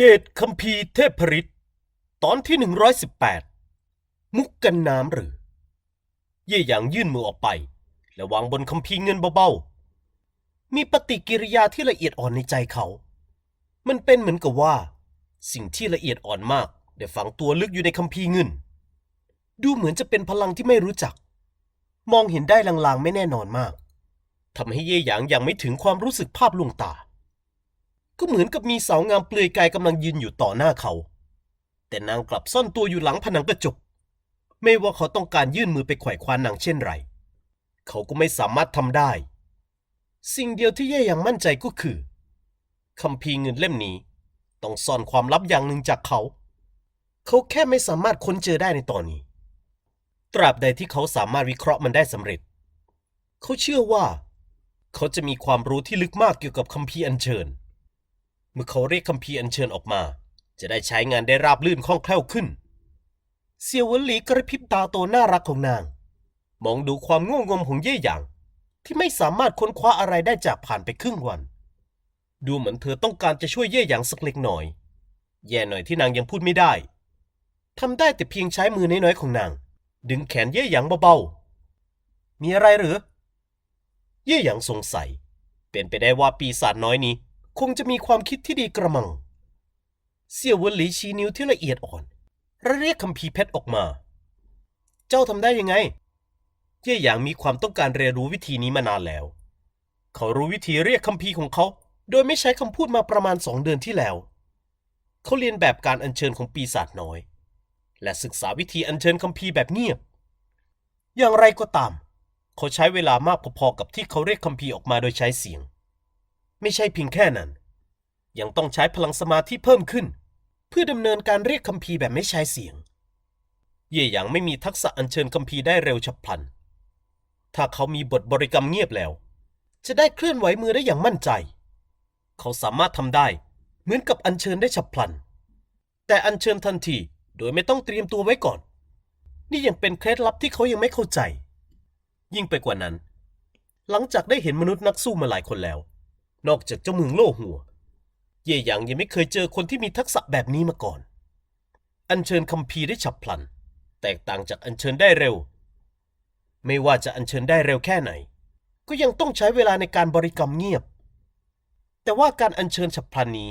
เดชคัมภีร์เทพฤทธิ์ตอนที่ 118 มุกกันน้ำหรือ เย่หยางยื่นมือออกไป และวางบนคัมภีร์เงินเบาๆ มีปฏิกิริยาที่ละเอียดอ่อนในใจเขา มันเป็นเหมือนกับว่า สิ่งที่ละเอียดอ่อนมากได้ฝังตัวลึกอยู่ในคัมภีร์เงิน ดูเหมือนจะเป็นพลังที่ไม่รู้จัก มองเห็นได้ลางๆไม่แน่นอนมากทำให้เย่หยางยังไม่ถึงความรู้สึกภาพลวงตา ก็เหมือนกับมีสาวงามเปลือยกายกำลังยืนอยู่ต่อหน้าเขา แต่นางกลับซ่อนตัวอยู่หลังผนังกระจก ไม่ว่าเขาต้องการยื่นมือไปไขว่คว้านางเช่นไร เขาก็ไม่สามารถทำได้ สิ่งเดียวที่เย่ยังมั่นใจก็คือคัมภีเงินเล่มนี้ ต้องซ่อนความลับอย่างหนึ่งจากเขา เขาแค่ไม่สามารถค้นเจอได้ในตอนนี้ ตราบใดที่เขาสามารถวิเคราะห์มันได้สำเร็จ เขาเชื่อว่า เขาจะมีความรู้ที่ลึกมากเกี่ยวกับคัมภีอัญเชิญ เมื่อเขาเรียกคัมภีร์อัญเชิญออกมา จะได้ใช้งานได้ราบลื่นคล่องแคล่วขึ้น เซียวหวนหลีกระพริบตาโตน่ารักของนาง มองดูความโง่งมของเย่หยาง ที่ไม่สามารถค้นคว้าอะไรได้จากผ่านไปครึ่งวัน ดูเหมือนเธอต้องการจะช่วยเย่หยางสักเล็กหน่อย แย่หน่อยที่นางยังพูดไม่ได้ทำได้แต่เพียงใช้มือน้อยๆของนาง ดึงแขนเย่หยางเบาๆ มีอะไรหรือ เย่หยางสงสัย เป็นไปได้ว่าปีศาจน้อยนี้ คงจะมีความคิดที่ดีกระมัง เสี่ยวหวนหลีชี้นิ้วที่ละเอียดอ่อนและเรียกคำพีเพชรออกมา เจ้าทำได้ยังไง เย่หยางมีความต้องการเรียนรู้วิธีนี้มานานแล้ว เขารู้วิธีเรียกคำพีของเขา โดยไม่ใช้คำพูดมาประมาณสองเดือนที่แล้ว เขาเรียนแบบการอัญเชิญของปีศาจน้อย และศึกษาวิธีอัญเชิญคำพีแบบเงียบ อย่างไรก็ตาม เขาใช้เวลามากพอๆกับที่เขาเรียกคำพีออกมาโดยใช้เสียง ไม่ใช่เพียงแค่นั้น ยังต้องใช้พลังสมาธิเพิ่มขึ้น เพื่อดำเนินการเรียกคำพีร์แบบไม่ใช้เสียง เย่หยางไม่มีทักษะอัญเชิญคำพีร์ได้เร็วฉับพลัน ถ้าเขามีบทบริกรรมเงียบแล้ว จะได้เคลื่อนไหวมือได้อย่างมั่นใจ เขาสามารถทำได้เหมือนกับอัญเชิญได้ฉับพลัน แต่อัญเชิญทันทีโดยไม่ต้องเตรียมตัวไว้ก่อน นี่ยังเป็นเคล็ดลับที่เขายังไม่เข้าใจ ยิ่งไปกว่านั้น หลังจากได้เห็นมนุษย์นักสู้มาหลายคนแล้ว นอกจากเจ้าเมืองโล่หัว เย่หยางยังไม่เคยเจอคนที่มีทักษะแบบนี้มาก่อน อัญเชิญคัมภีได้ฉับพลัน แตกต่างจากอัญเชิญได้เร็ว ไม่ว่าจะอัญเชิญได้เร็วแค่ไหน ก็ยังต้องใช้เวลาในการบริกรรมเงียบ แต่ว่าการอัญเชิญฉับพลันนี้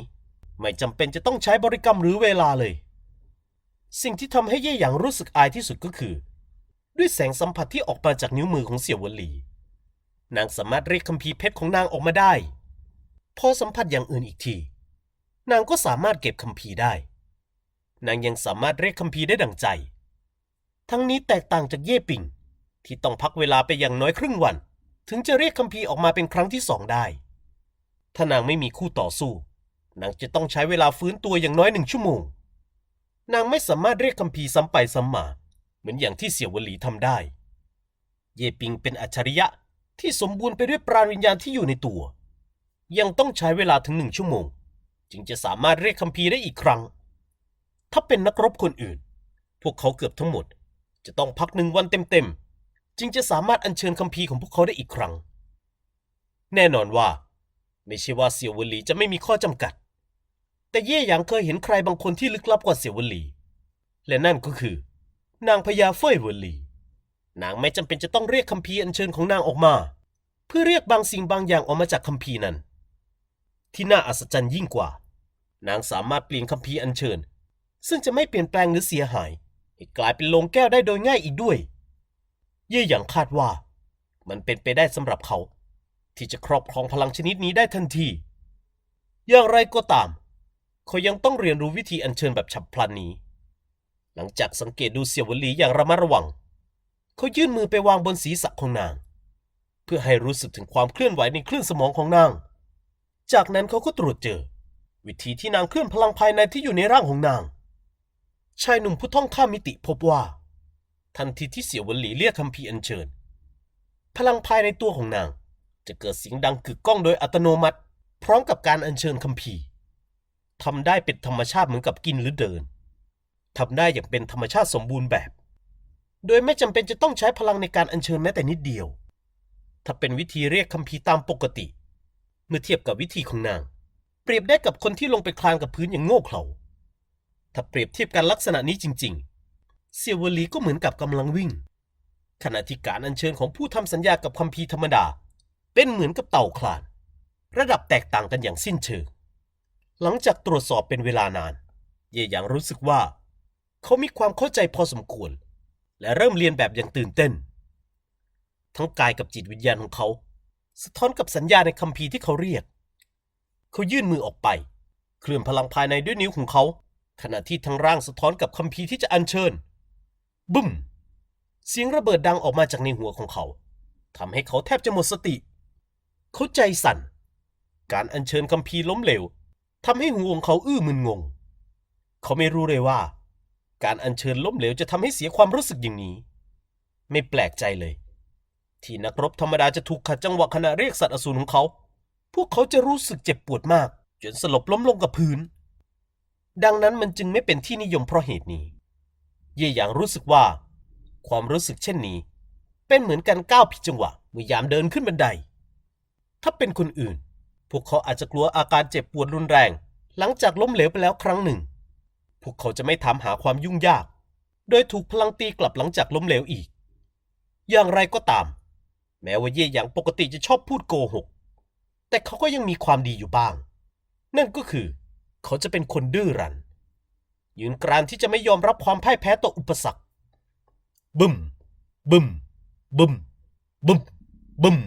ไม่จำเป็นจะต้องใช้บริกรรมหรือเวลาเลย สิ่งที่ทำให้เย่หยางรู้สึกอายที่สุดก็คือ ด้วยแสงสัมผัสที่ออกมาจากนิ้วมือของเสี่ยวหวนหลีนางสามารถเรียกคัมภีร์เพชรของนางออกมาได้ พอสัมผัสอย่างอื่นอีกที นางก็สามารถเก็บคัมภีร์ได้ นางยังสามารถเรียกคัมภีร์ได้ดังใจ ทั้งนี้แตกต่างจากเย่ปิงที่ต้องพักเวลาไปอย่างน้อยครึ่งวัน ถึงจะเรียกคัมภีร์ออกมาเป็นครั้งที่สองได้ ถ้านางไม่มีคู่ต่อสู้ นางจะต้องใช้เวลาฟื้นตัวอย่างน้อยหนึ่งชั่วโมง นางไม่สามารถเรียกคัมภีร์ซ้ำไปซ้ำมา เหมือนอย่างที่เสี่ยวหวนหลีทำได้ เย่ปิงเป็นอัจฉริยะที่สมบูรณ์ไปด้วยปราณวิญญาณที่อยู่ในตัว ยังต้องใช้เวลาถึงหนึ่งชั่วโมง จึงจะสามารถเรียกคัมภีร์ได้อีกครั้ง ถ้าเป็นนักรบคนอื่น พวกเขาเกือบทั้งหมด จะต้องพักหนึ่งวันเต็มๆ จึงจะสามารถอัญเชิญคัมภีร์ของพวกเขาได้อีกครั้ง แน่นอนว่า ไม่ใช่ว่าเสี่ยววลีจะไม่มีข้อจำกัด แต่เย่หยางเคยเห็นใครบางคนที่ลึกลับกว่าเสี่ยววลี และนั่นก็คือ นางพญาเฟ่ยวลี นางไม่จำเป็นจะต้องเรียกคัมภีร์อัญเชิญของนางออกมา เพื่อเรียกบางสิ่งบางอย่างออกมาจากคัมภีร์นั้น ที่น่าอัศจรรย์ยิ่งกว่า นางสามารถเปลี่ยนคัมภีร์อัญเชิญ ซึ่งจะไม่เปลี่ยนแปลงหรือเสียหายให้กลายเป็นโลงแก้วได้โดยง่ายอีกด้วย เย่อย่างคาดว่า มันเป็นไปได้สำหรับเขา ที่จะครอบครองพลังชนิดนี้ได้ทันที อย่างไรก็ตาม เขายังต้องเรียนรู้วิธีอัญเชิญแบบฉับพลันนี้ หลังจากสังเกตดูเสี่ยวหลีอย่างระมัดระวัง เขายื่นมือไปวางบนศีรษะของนาง เพื่อให้รู้สึกถึงความเคลื่อนไหวในคลื่นสมองของนาง จากนั้นเขาก็ตรวจเจอ วิธีที่นางเคลื่อนพลังภายในที่อยู่ในร่างของนาง ชายหนุ่มผู้ท่องข้ามมิติพบว่า ทันทีที่เสี่ยวหวนหลีเรียกคำพีอัญเชิญ พลังภายในตัวของนาง จะเกิดเสียงดังกึกก้องโดยอัตโนมัติ พร้อมกับการอัญเชิญคัมภีทำได้เป็นธรรมชาติเหมือนกับกินหรือเดินทำได้อย่างเป็นธรรมชาติสมบูรณ์แบบ โดยไม่จำเป็นจะต้องใช้พลังในการอัญเชิญแม้แต่นิดเดียว ถ้าเป็นวิธีเรียกคัมภีตามปกติ เมื่อเทียบกับวิธีของนาง เปรียบได้กับคนที่ลงไปคลานกับพื้นอย่างโง่เขลาถ้าเปรียบเทียบกันลักษณะนี้จริง ๆ เซียวลีก็เหมือนกับกำลังวิ่ง ขณะที่การอัญเชิญของผู้ทำสัญญากับคัมภีร์ธรรมดา เป็นเหมือนกับเต่าคลาน ระดับแตกต่างกันอย่างสิ้นเชิง หลังจากตรวจสอบเป็นเวลานาน เย่หยางรู้สึกว่า เขามีความเข้าใจพอสมควร และเริ่มเรียนแบบอย่างตื่นเต้น ทั้งกายกับจิตวิญญาณของเขา สะท้อนกับสัญญาในคัมภีร์ที่เขาเรียก เขายื่นมือออกไป เคลื่อนพลังภายในด้วยนิ้วของเขา ขณะที่ทั้งร่างสะท้อนกับคัมภีร์ที่จะอัญเชิญ บึ้ม เสียงระเบิดดังออกมาจากในหัวของเขาทำให้เขาแทบจะหมดสติ เขาใจสั่น การอัญเชิญคัมภีร์ล้มเหลวทำให้หัวของเขาอื้อมึนงง เขาไม่รู้เลยว่า การอัญเชิญล้มเหลวจะทำให้เสียความรู้สึกอย่างนี้ ไม่แปลกใจเลย ที่นักรบธรรมดาจะถูกขัดจังหวะขณะเรียกสัตว์อสูรของเขา พวกเขาจะรู้สึกเจ็บปวดมาก จนสลบล้มลงกับพื้น ดังนั้นมันจึงไม่เป็นที่นิยมเพราะเหตุนี้ เย่หยางรู้สึกว่า ความรู้สึกเช่นนี้ เป็นเหมือนการก้าวผิดจังหวะเมื่อยามเดินขึ้นบันได ถ้าเป็นคนอื่น พวกเขาอาจจะกลัวอาการเจ็บปวดรุนแรง หลังจากล้มเหลวไปแล้วครั้งหนึ่ง พวกเขาจะไม่ถามหาความยุ่งยาก โดยถูกพลังตีกลับหลังจากล้มเหลวอีก อย่างไรก็ตาม แม้ว่าเย่หยางปกติจะชอบพูดโกหก แต่เขาก็ยังมีความดีอยู่บ้าง นั่นก็คือ เขาจะเป็นคนดื้อรั้นยืนกรานที่จะไม่ยอมรับความพ่ายแพ้ต่ออุปสรรค บึมบึมบึมบึมบึม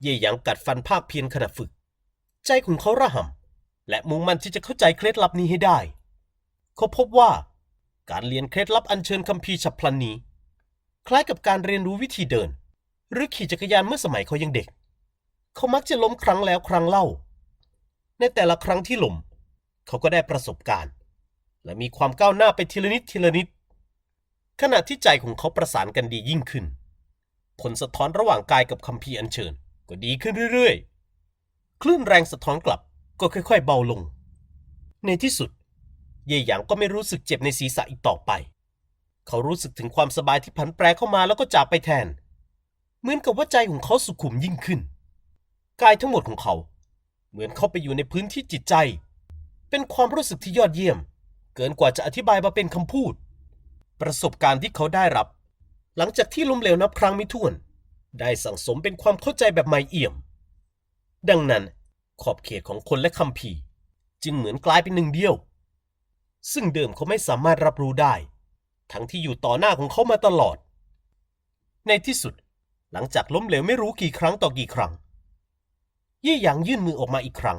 เย่หยางกัดฟันภาคเพียรขณะฝึก ใจของเขาระห่ำและมุ่งมั่นที่จะเข้าใจเคล็ดลับนี้ให้ได้ เขาพบว่าการเรียนเคล็ดลับอัญเชิญคัมภีร์ฉับพลันนี้ คล้ายกับการเรียนรู้วิธีเดิน หรือขี่จักรยานเมื่อสมัยเขายังเด็ก เขามักจะล้มครั้งแล้วครั้งเล่า ในแต่ละครั้งที่ล้มเขาก็ได้ประสบการณ์ และมีความก้าวหน้าไปทีละนิดทีละนิด ขณะที่ใจของเขาประสานกันดียิ่งขึ้น ผลสะท้อนระหว่างกายกับคัมภีร์อัญเชิญ ก็ดีขึ้นเรื่อยๆ คลื่นแรงสะท้อนกลับก็ค่อย ๆ เบาลง ในที่สุด เย่หยางก็ไม่รู้สึกเจ็บในศีรษะอีกต่อไป เขารู้สึกถึงความสบายที่ผันแปรเข้ามาแล้วก็จากไปแทน เหมือนกับว่าใจของเขาสุขุมยิ่งขึ้น กายทั้งหมดของเขา เหมือนเข้าไปอยู่ในพื้นที่จิตใจ เป็นความรู้สึกที่ยอดเยี่ยม เกินกว่าจะอธิบายมาเป็นคำพูด ประสบการณ์ที่เขาได้รับ หลังจากที่ล้มเหลวนับครั้งไม่ถ้วน ได้สั่งสมเป็นความเข้าใจแบบไม่เอี่ยม ดังนั้นขอบเขตของคนและคำพีจึงเหมือนกลายเป็นหนึ่งเดียว ซึ่งเดิมเขาไม่สามารถรับรู้ได้ ทั้งที่อยู่ต่อหน้าของเขามาตลอด ในที่สุด หลังจากล้มเหลวไม่รู้กี่ครั้งต่อกี่ครั้งเย่หยางยื่นมือออกมาอีกครั้ง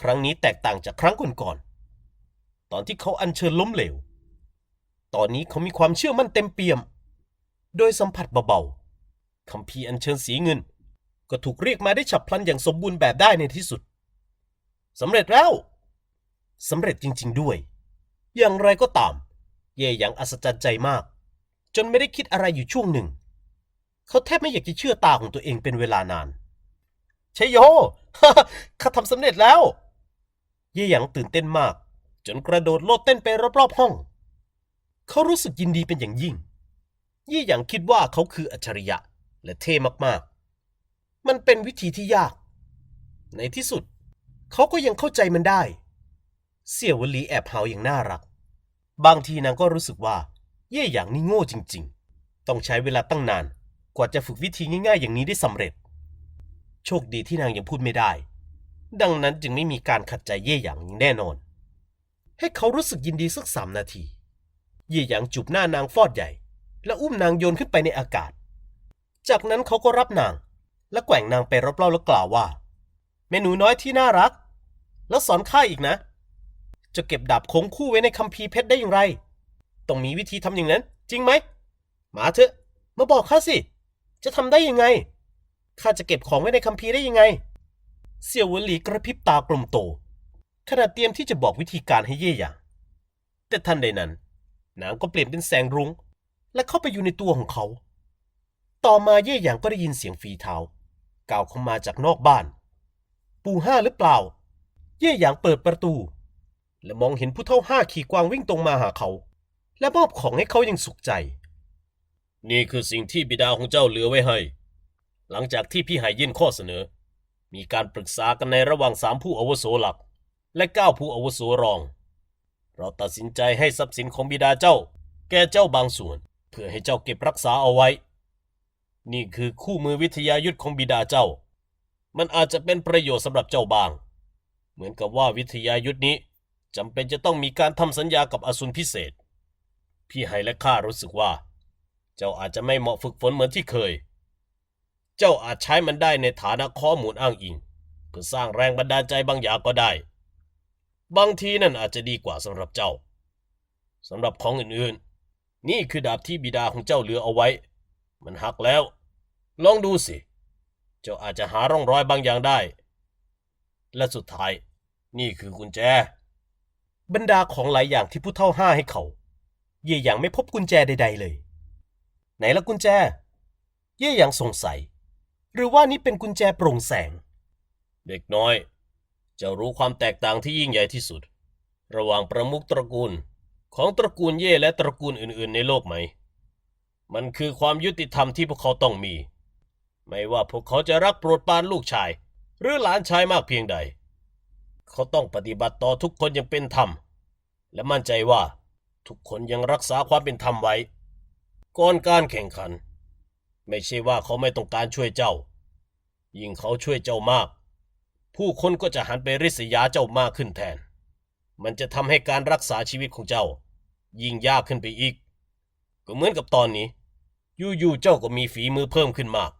ครั้งนี้แตกต่างจากครั้งก่อนๆตอนที่เขาอัญเชิญล้มเหลว ตอนนี้เขามีความเชื่อมั่นเต็มเปี่ยม โดยสัมผัสเบาๆคัมภีอัญเชิญสีเงิน ก็ถูกเรียกมาได้ฉับพลันอย่างสมบูรณ์แบบได้ในที่สุดสำเร็จแล้วสำเร็จจริง ๆด้วย อย่างไรก็ตาม เย่หยางอัศจรรย์ใจมาก จนไม่ได้คิดอะไรอยู่ช่วงหนึ่ง เขาแทบไม่อยากจะเชื่อตาของตัวเองเป็นเวลานานชยโยข้าทำสำเร็จแล้วเย่หยางตื่นเต้นมาก จนกระโดดโลดเต้นไปรอบๆห้อง เขารู้สึกยินดีเป็นอย่างยิ่ง เย่หยางคิดว่าเขาคืออัจฉริยะ และเท่มากๆ มันเป็นวิธีที่ยาก ในที่สุด เขาก็ยังเข้าใจมันได้ เสี่ยววลีแอบเฮาอย่างน่ารัก บางทีนางก็รู้สึกว่า เย่หยางนี่โง่จริง ๆ ต้องใช้เวลาตั้งนาน กว่าจะฝึกวิธีง่ายๆ อย่างนี้ได้สำเร็จ โชคดีที่นางยังพูดไม่ได้ ดังนั้นจึงไม่มีการขัดใจเย่หยางอย่างแน่นอน ให้เขารู้สึกยินดีสักสามนาที เย่หยางจูบหน้านางฟอดใหญ่ และอุ้มนางโยนขึ้นไปในอากาศ จากนั้นเขาก็รับนาง และแกว่งนางไปรอบๆแล้วกล่าวว่าเมหนูน้อยที่น่ารัก แล้วสอนข้าอีกนะ จะเก็บดาบคงคู่ไว้ในคัมภีร์เพชรได้อย่างไร ต้องมีวิธีทำอย่างนั้น จริงไหม มาเถอะ มาบอกข้าสิ จะทำได้ยังไง ข้าจะเก็บของไว้ในคัมภีร์ได้ยังไง เสี่ยวเหวินหลีกระพริบตากลมโต ขณะเตรียมที่จะบอกวิธีการให้เย่หยางแต่ทันใดนั้นนางก็เปลี่ยนเป็นแสงรุง้ง และเข้าไปอยู่ในตัวของเขา ต่อมาเย่หยางก็ได้ยินเสียงฝีเท้าก้าวเข้ามาจากนอกบ้าน ปูห้าหรือเปล่า เย่หยางเปิดประตู และมองเห็นผู้เท่าห้าขี่กวางวิ่งตรงมาหาเขา และมอบของให้เขาอย่างสุขใจ นี่คือสิ่งที่บิดาของเจ้าเหลือไว้ให้ หลังจากที่พี่หายยื่นข้อเสนอ มีการปรึกษากันในระหว่างสามผู้อาวุโสหลัก และเก้าผู้อาวุโสรอง เราตัดสินใจให้ทรัพย์สินของบิดาเจ้า แก่เจ้าบางส่วน เพื่อให้เจ้าเก็บรักษาเอาไว้ นี่คือคู่มือวิทยายุทธของบิดาเจ้า มันอาจจะเป็นประโยชน์สำหรับเจ้าบาง เหมือนกับว่าวิทยายุทธนี้จำเป็นจะต้องมีการทำสัญญากับอสูรพิเศษ พี่ไฮและข้ารู้สึกว่า เจ้าอาจจะไม่เหมาะฝึกฝนเหมือนที่เคย เจ้าอาจใช้มันได้ในฐานะข้อมูลอ้างอิง เพื่อสร้างแรงบันดาลใจบางอย่างก็ได้ บางทีนั่นอาจจะดีกว่าสำหรับเจ้าสำหรับของอื่นๆ นี่คือดาบที่บิดาของเจ้าเหลือเอาไว้ มันหักแล้ว ลองดูสิ เจ้าอาจจะหาร่องรอยบางอย่างได้ และสุดท้าย นี่คือกุญแจ บรรดาของหลายอย่างที่ผู้เท่าห้าให้เขา เย่หยางไม่พบกุญแจใด ๆ เลย ไหนละกุญแจ เย่หยางสงสัย หรือว่านี่เป็นกุญแจโปร่งแสง เด็กน้อยจ้ารู้ความแตกต่างที่ยิ่งใหญ่ที่สุด ระหว่างประมุขตระกูลของตระกูลเย่และตระกูลอื่น ๆ ในโลกไหม มันคือความยุติธรรมที่พวกเขาต้องมี ไม่ว่าพวกเขาจะรักโปรดปรานลูกชาย หรือหลานชายมากเพียงใด เขาต้องปฏิบัติต่อทุกคนอย่างเป็นธรรม และมั่นใจว่าทุกคนยังรักษาความเป็นธรรมไว้ ก่อนการแข่งขัน ไม่ใช่ว่าเขาไม่ต้องการช่วยเจ้า ยิ่งเขาช่วยเจ้ามาก ผู้คนก็จะหันไปริษยาเจ้ามากขึ้นแทน มันจะทำให้การรักษาชีวิตของเจ้า ยิ่งยากขึ้นไปอีก ก็เหมือนกับตอนนี้ อยู่ๆเจ้าก็มีฝีมือเพิ่มขึ้นมาก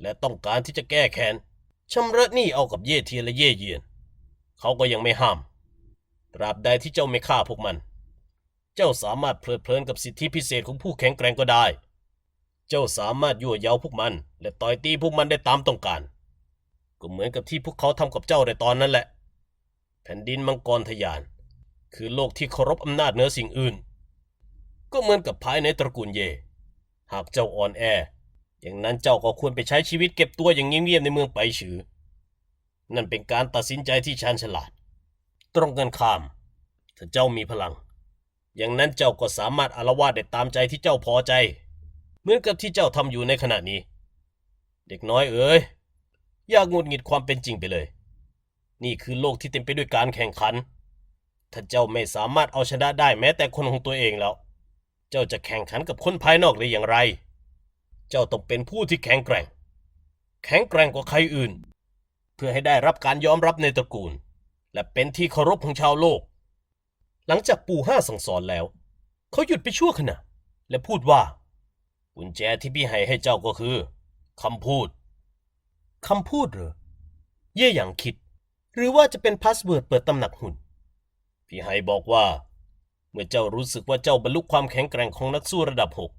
และต้องการที่จะแก้แค้นชำระหนี้เอากับเย่เทียนและเย่เยียน เขาก็ยังไม่ห้ามตราบใดที่เจ้าไม่ฆ่าพวกมัน เจ้าสามารถเพลิดเพลินกับสิทธิพิเศษของผู้แข็งแกร่งก็ได้ เจ้าสามารถยั่วเย้าพวกมัน และต่อยตีพวกมันได้ตามต้องการ ก็เหมือนกับที่พวกเขาทำกับเจ้าในตอนนั้นแหละ แผ่นดินมังกรทยาน คือโลกที่เคารพอำนาจเหนือสิ่งอื่น ก็เหมือนกับภายในตระกูลเย หากเจ้าอ่อนแอ อย่างนั้นเจ้าก็ควรไปใช้ชีวิตเก็บตัวอย่างเงียบๆในเมืองไปฉือ นั่นเป็นการตัดสินใจที่ชาญฉลาด ตรงกันข้าม ถ้าเจ้ามีพลัง อย่างนั้นเจ้าก็สามารถอารวาสได้ตามใจที่เจ้าพอใจ เหมือนกับที่เจ้าทำอยู่ในขณะนี้ เด็กน้อยเอ๋ยอย่าหงุดหงิดความเป็นจริงไปเลย นี่คือโลกที่เต็มไปด้วยการแข่งขัน ถ้าเจ้าไม่สามารถเอาชนะได้แม้แต่คนของตัวเองแล้ว เจ้าจะแข่งขันกับคนภายนอกได้อย่างไร เจ้าต้องเป็นผู้ที่แข็งแกร่ง แข็งแกร่งกว่าใครอื่น เพื่อให้ได้รับการยอมรับในตระกูล และเป็นที่เคารพของชาวโลก หลังจากปู่ห้าสั่งสอนแล้ว เขาหยุดไปชั่วขณะ และพูดว่า กุญแจที่พี่ให้ให้เจ้าก็คือคำพูดคำพูดเหรอ เย่อย่างคิด หรือว่าจะเป็นพาสเวิร์ดเปิดตำหนักหุ่น พี่ไฮบอกว่า เมื่อเจ้ารู้สึกว่าเจ้าบรรลุความแข็งแกร่งของนักสู้ระดับหก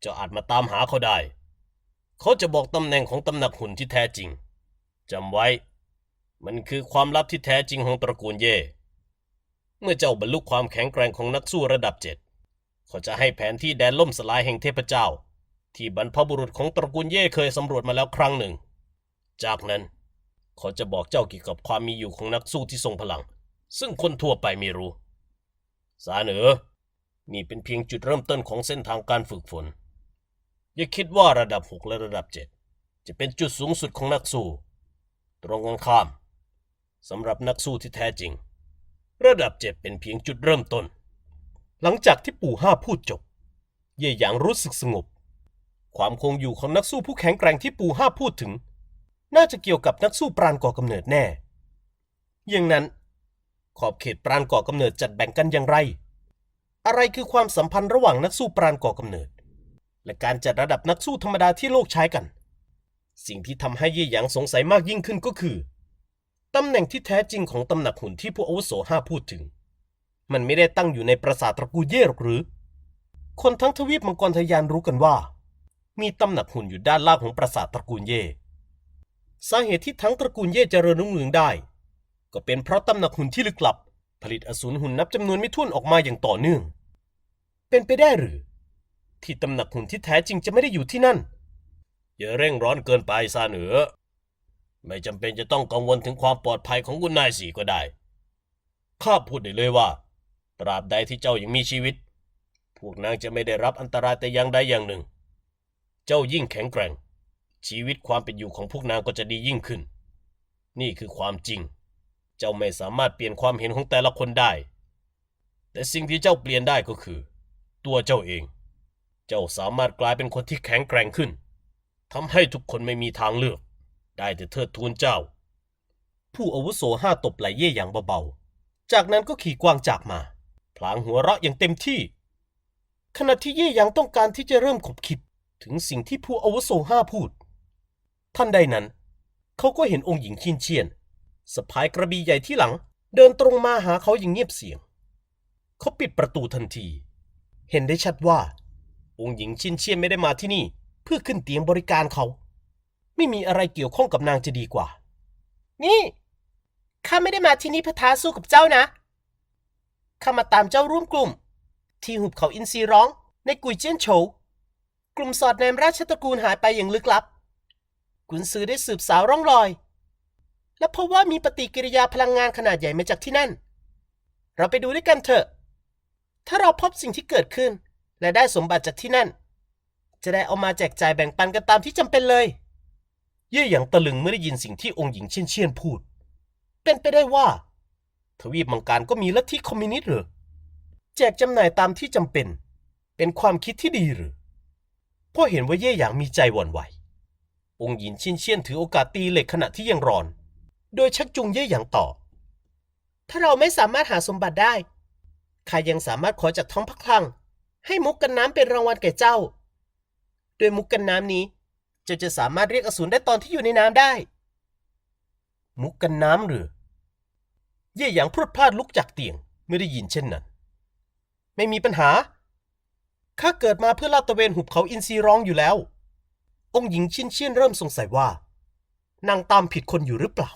เจ้าอาจมาตามหาเขาได้ เขาจะบอกตำแหน่งของตำหนักหุ่นที่แท้จริงจำไว้ มันคือความลับที่แท้จริงของตระกูลเย่ เมื่อเจ้าบรรลุความแข็งแกร่งของนักสู้ระดับเจ็ดเขาจะให้แผนที่แดนล่มสลายแห่งเทพเจ้า ที่บรรพบุรุษของตระกูลเย่เคยสำรวจมาแล้วครั้งหนึ่ง จากนั้นเขาจะบอกเจ้าเกี่ยวกับความมีอยู่ของนักสู้ที่ทรงพลัง ซึ่งคนทั่วไปไม่รู้สารเอ๋อนี่เป็นเพียงจุดเริ่มต้นของเส้นทางการฝึกฝน อย่าคิดว่าระดับหกและระดับเจ็ดจะเป็นจุดสูงสุดของนักสู้ ตรงกันข้ามสำหรับนักสู้ที่แท้จริง ระดับเจ็ดเป็นเพียงจุดเริ่มต้น หลังจากที่ปู่ห้าพูดจบ เย่หยางรู้สึกสงบ ความคงอยู่ของนักสู้ผู้แข็งแกร่งที่ปู่ห้าพูดถึง น่าจะเกี่ยวกับนักสู้ปราณก่อกำเนิดแน่ อย่างนั้น ขอบเขตปราณก่อกำเนิดจัดแบ่งกันอย่างไร อะไรคือความสัมพันธ์ระหว่างนักสู้ปราณก่อกำเนิด และการจัดระดับนักสู้ธรรมดาที่โลกใช้กัน สิ่งที่ทำให้เย่หยางสงสัยมากยิ่งขึ้นก็คือ ตำแหน่งที่แท้จริงของตำหนักหุ่นที่ผู้อาวุโสห้าพูดถึง มันไม่ได้ตั้งอยู่ในปราสาทตระกูลเย่หรอกหรือ คนทั้งทวีปมังกรทยานรู้กันว่า มีตำหนักหุ่นอยู่ด้านล่างของปราสาทตระกูลเย่สาเหตุที่ทั้งตระกูลเย่เจริญรุ่งเรืองได้ ก็เป็นเพราะตำหนักหุ่นที่ลึกลับ ผลิตอสูรหุ่นนับจำนวนไม่ถ้วนออกมาอย่างต่อเนื่อง เป็นไปได้หรือ ที่ตำหนักหุ่นที่แท้จริงจะไม่ได้อยู่ที่นั่น อย่าเร่งร้อนเกินไปซาเหนือ ไม่จำเป็นจะต้องกังวลถึงความปลอดภัยของคุณนายสีก็ได้ ข้าพูดได้เลยว่า ตราบใดที่เจ้ายังมีชีวิต พวกนางจะไม่ได้รับอันตรายแต่อย่างใดอย่างหนึ่ง เจ้ายิ่งแข็งแกร่ง ชีวิตความเป็นอยู่ของพวกนางก็จะดียิ่งขึ้น นี่คือความจริง เจ้าไม่สามารถเปลี่ยนความเห็นของแต่ละคนได้ แต่สิ่งที่เจ้าเปลี่ยนได้ก็คือ ตัวเจ้าเอง เจ้าสามารถกลายเป็นคนที่แข็งแกร่งขึ้นทำให้ทุกคนไม่มีทางเลือก ได้แต่เทิดทูนเจ้า ผู้อาวุโสห้าตบไหลเย่อย่างเบาๆ จากนั้นก็ขี่กวางจากมา พลางหัวเราะอย่างเต็มที่ ขณะที่เย่หยางต้องการที่จะเริ่มขบคิดถึงสิ่งที่ผู้อาวุโสห้าพูด ท่านใดนั้น เขาก็เห็นองค์หญิงชินเชียนสะพายกระบี่ใหญ่ที่หลัง เดินตรงมาหาเขาอย่างเงียบเสียง เขาปิดประตูทันที เห็นได้ชัดว่า องค์หญิงชินเชียนไม่ได้มาที่นี่ เพื่อขึ้นเตียงบริการเขา ไม่มีอะไรเกี่ยวข้องกับนางจะดีกว่า นี่ ข้าไม่ได้มาที่นี่เพื่อท้าสู้กับเจ้านะ ข้ามาตามเจ้าร่วมกลุ่ม ที่หุบเขาอินซีร้อง ในกุยเจี้ยนโฉวกลุ่มสอดแนมราชตระกูลหายไปอย่างลึกลับ กุนซือได้สืบสาวร่องรอย และพบว่ามีปฏิกิริยาพลังงานขนาดใหญ่มาจากที่นั่น เราไปดูด้วยกันเถอะ ถ้าเราพบสิ่งที่เกิดขึ้น และได้สมบัติจากที่นั่น จะได้เอามาแจกจ่ายแบ่งปันกันตามที่จำเป็นเลย เย่หยางตะลึงเมื่อได้ยินสิ่งที่องค์หญิงเชียนเชียนพูด เป็นไปได้ว่า ทวีปมังการก็มีลัทธิคอมมิวนิสต์หรือแจกจำหน่ายตามที่จำเป็น เป็นความคิดที่ดีหรือเพราะเห็นว่าเย่หยางมีใจหวั่นไหว องค์หญิงเชินเชียนถือโอกาสตีเหล็กขณะที่ยังร้อน โดยชักจูงเย่หยางต่อ ถ้าเราไม่สามารถหาสมบัติได้ข้ายังสามารถขอจากท้องพระคลัง ให้มุกกันน้ำเป็นรางวัลแก่เจ้า ด้วยมุกกันน้ำนี้ จ้าจะสามารถเรียกอสูรได้ตอนที่อยู่ในน้ำได้ มุกกันน้ำหรือ เย่หยางพรวดพลาดลุกจากเตียงเมื่อได้ยินเช่นนั้น ไม่มีปัญหา ข้าเกิดมาเพื่อลาดตระเวนหุบเขาอินซีร้องอยู่แล้ว องค์หญิงชินเชียนเริ่มสงสัยว่า นางตามผิดคนอยู่หรือเปล่า